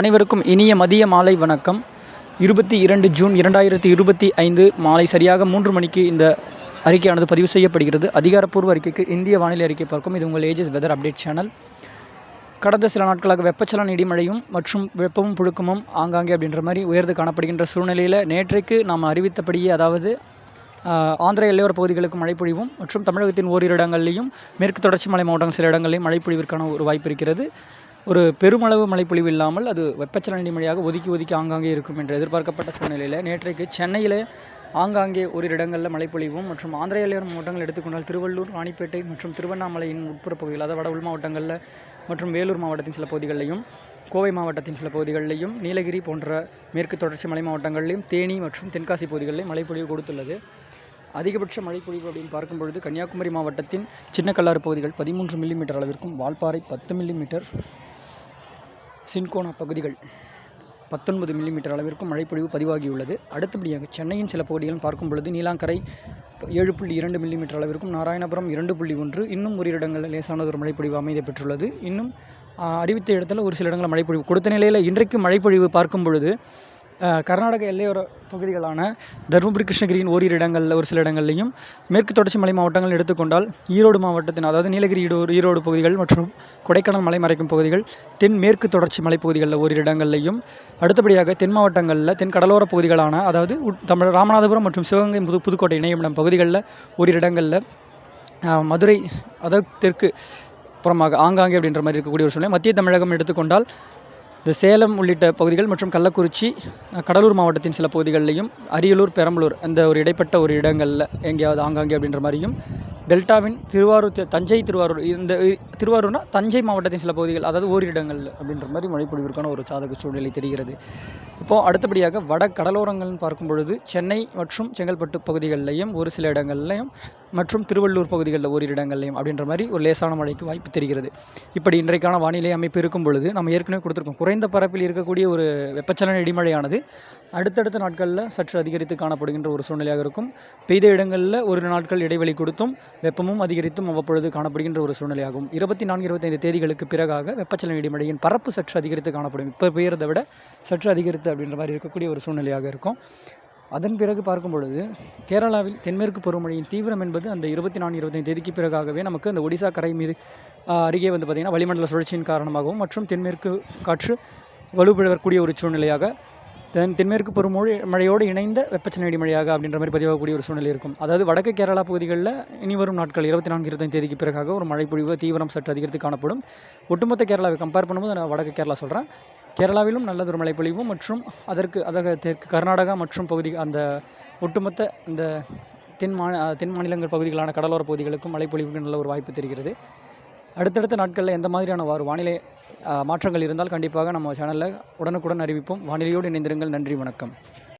அனைவருக்கும் இனிய மதிய மாலை வணக்கம். இருபத்தி இரண்டு ஜூன் இரண்டாயிரத்தி இருபத்தி ஐந்து மாலை சரியாக மூன்று மணிக்கு இந்த அறிக்கையானது பதிவு செய்யப்படுகிறது. அதிகாரப்பூர்வ அறிக்கைக்கு இந்திய வானிலை அறிக்கை பார்க்கும். இது உங்கள் ஏஜஸ் வெதர் அப்டேட் சேனல் கடந்த சில நாட்களாக வெப்பச்சலன இடிமழையும் மற்றும் வெப்பமும் புழுக்கமும் ஆங்காங்கே அப்படின்ற மாதிரி உயர்ந்து காணப்படுகின்ற சூழ்நிலையில் நேற்றைக்கு நாம் அறிவித்தபடியே அதாவது ஆந்திர எல்லையோர பகுதிகளுக்கு மழைப்பொழிவும் மற்றும் தமிழகத்தின் ஓரிரு இடங்களிலையும் மேற்கு தொடர்ச்சி மலை மாவட்டங்கள் சில இடங்களிலும் மழைப்பொழிவிற்கான ஒரு வாய்ப்பு இருக்கிறது. ஒரு பெருமளவு மழைப்பொழிவு இல்லாமல் அது வெப்பச்சலன மழையாக ஒதுக்கி ஒதுக்கி ஆங்காங்கே இருக்கும் என்று எதிர்பார்க்கப்பட்ட சூழ்நிலையில் நேற்றைக்கு சென்னையில் ஆங்காங்கே ஓரிரு இடங்களில் மழைப்பொழிவும் மற்றும் ஆந்திர எல்லையோர மாவட்டங்கள் எடுத்துக்கொண்டால் திருவள்ளூர் ராணிப்பேட்டை மற்றும் திருவண்ணாமலையின் உட்புற பகுதிகள் அதாவது வட உள் மாவட்டங்களில் மற்றும் வேலூர் மாவட்டத்தின் சில பகுதிகளிலையும் கோவை மாவட்டத்தின் சில பகுதிகளிலையும் நீலகிரி போன்ற மேற்கு தொடர்ச்சி மலை மாவட்டங்களிலும் தேனி மற்றும் தென்காசி பகுதிகளிலும் மழைப்பொழிவு கொடுத்துள்ளது. அதிகபட்ச மழைப்பொழிவு அப்படின்னு பார்க்கும் பொழுது கன்னியாகுமரி மாவட்டத்தின் சின்னக்கல்லாறு பகுதிகள் பதிமூன்று மில்லிமீட்டர் அளவிற்கும் வால்பாறை பத்து மில்லிமீட்டர் சின்கோனா பகுதிகள் பத்தொன்பது மில்லிமீட்டர் அளவிற்கும் மழைப்பொழிவு பதிவாகியுள்ளது. அடுத்தபடியாக சென்னையின் சில பகுதிகளும் பார்க்கும் பொழுது நீலாங்கரை ஏழு புள்ளி இரண்டு மில்லிமீட்டர் அளவிற்கும் நாராயணபுரம் இரண்டு புள்ளி ஒன்று இன்னும் ஒரு இடங்களில் லேசானது ஒரு மழைப்பொழிவு அமைதி பெற்றுள்ளது. இன்னும் அறிவித்த இடத்துல ஒரு சில இடங்களில் மழைப்பொழிவு கொடுத்த நிலையில் இன்றைக்கு மழைப்பொழிவு பார்க்கும் பொழுது கர்நாடக எல்லையோர பகுதிகளான தருமபுரி கிருஷ்ணகிரியின் ஓரிரு இடங்களில் ஒரு சில இடங்கள்லையும் மேற்கு தொடர்ச்சி மலை மாவட்டங்கள் எடுத்துக்கொண்டால் ஈரோடு மாவட்டத்தின் அதாவது நீலகிரி ஈரோடு ஈரோடு பகுதிகள் மற்றும் கொடைக்கானல் மலை மறைக்கும் பகுதிகள் தென் மேற்கு தொடர்ச்சி மலைப்பகுதிகளில் ஓரிரு இடங்கள்லையும். அடுத்தபடியாக தென் மாவட்டங்களில் தென் கடலோர பகுதிகளான அதாவது தமிழ் ராமநாதபுரம் மற்றும் சிவகங்கை புது புதுக்கோட்டை இணையமிடம் பகுதிகளில் ஓரிரு இடங்களில் மதுரை அதாவது தெற்கு புறமாக ஆங்காங்கே அப்படின்ற மாதிரி இருக்கக்கூடிய ஒரு சூழ்நிலை. மத்திய தமிழகம் எடுத்துக்கொண்டால் இந்த சேலம் உள்ளிட்ட பகுதிகள் மற்றும் கள்ளக்குறிச்சி கடலூர் மாவட்டத்தின் சில பகுதிகளிலையும் அரியலூர் பெரம்பலூர் அந்த ஒரு இடைப்பட்ட ஒரு இடங்களில் எங்கேயாவது ஆங்காங்கே அப்படின்ற மாதிரியும் டெல்டாவின் திருவாரூர் தஞ்சை திருவாரூர் இந்த திருவாரூர்னா தஞ்சை மாவட்டத்தின் சில பகுதிகள் அதாவது ஓரிரு இடங்களில் அப்படின்ற மாதிரி மழைப்பொழிவிற்கான ஒரு சாதக சூழ்நிலை தெரிகிறது. இப்போது அடுத்தபடியாக வட கடலோரங்கள்னு பார்க்கும் பொழுது சென்னை மற்றும் செங்கல்பட்டு பகுதிகளிலையும் ஒரு சில இடங்கள்லையும் மற்றும் திருவள்ளூர் பகுதிகளில் ஓரிரு இடங்கள்லையும் அப்படின்ற மாதிரி ஒரு லேசான மழைக்கு வாய்ப்பு தெரிகிறது. இப்படி இன்றைக்கான வானிலை அமைப்பு இருக்கும் பொழுது நம்ம ஏற்கனவே கொடுத்துருக்கோம். குறைந்த பரப்பில் இருக்கக்கூடிய ஒரு வெப்பச்சலன இடிமழையானது அடுத்தடுத்த நாட்களில் சற்று அதிகரித்து காணப்படுகின்ற ஒரு சூழ்நிலையாக இருக்கும். பெய்த இடங்களில் ஒரு நாட்கள் இடைவெளி கொடுத்தும் வெப்பமும் அதிகரித்தும் அவ்வப்பொழுது காணப்படுகின்ற ஒரு சூழ்நிலையாகும். இருபத்தி நான்கு இருபத்தைந்து தேதிகளுக்கு பிறகாக வெப்பச்சலன இடிமழையின் பரப்பு சற்று அதிகரித்து காணப்படும். இப்போ பெய்யறதை விட சற்று அதிகரித்து அப்படின்ற மாதிரி இருக்கக்கூடிய ஒரு சூழ்நிலையாக இருக்கும். அதன் பிறகு பார்க்கும் பொழுது கேரளாவில் தென்மேற்கு பருவமழையின் தீவிரம் என்பது அந்த இருபத்தி நான்கு இருபத்தைந்து தேதிக்கு பிறகாகவே நமக்கு அந்த ஒடிசா கரை மீது அருகே வந்து பார்த்திங்கன்னா வளிமண்டல சுழற்சியின் காரணமாகவும் மற்றும் தென்மேற்கு காற்று வலுப்பெறக்கூடிய ஒரு சூழ்நிலையாக தென் தென்மேற்கு பருவமழை மழையோடு இணைந்த வெப்பச்சனடி மழையாக அப்படின்ற மாதிரி பதிவாகக்கூடிய ஒரு சூழ்நிலை இருக்கும். அதாவது வடக்கு கேரளா பகுதிகளில் இனி வரும் நாட்கள் இருபத்தி நான்கு இருபத்தைந்து தேதிக்கு பிறகாக ஒரு மழைப்பொழிவு தீவிரம் சற்று அதிகரித்து காணப்படும். ஒட்டுமொத்த கேரளாவை கம்பேர் பண்ணும்போது நான் வடக்கு கேரளா சொல்கிறேன் கேரளாவிலும் நல்லதொரு மழைப்பொழிவும் மற்றும் அதற்கு அதாக தெற்கு கர்நாடகா மற்றும் பகுதி அந்த ஒட்டுமொத்த இந்த தென் மா தென் மாநிலங்கள் பகுதிகளான கடலோர பகுதிகளுக்கும் மழைப்பொழிவுக்கு நல்ல ஒரு வாய்ப்பு தெரிகிறது. அடுத்தடுத்த நாட்களில் எந்த மாதிரியான வாறு வானிலை மாற்றங்கள் இருந்தால் கண்டிப்பாக நம்ம சேனலில் உடனுக்குடன் அறிவிப்போம். வானிலையோடு இணைந்திருங்கள். நன்றி வணக்கம்.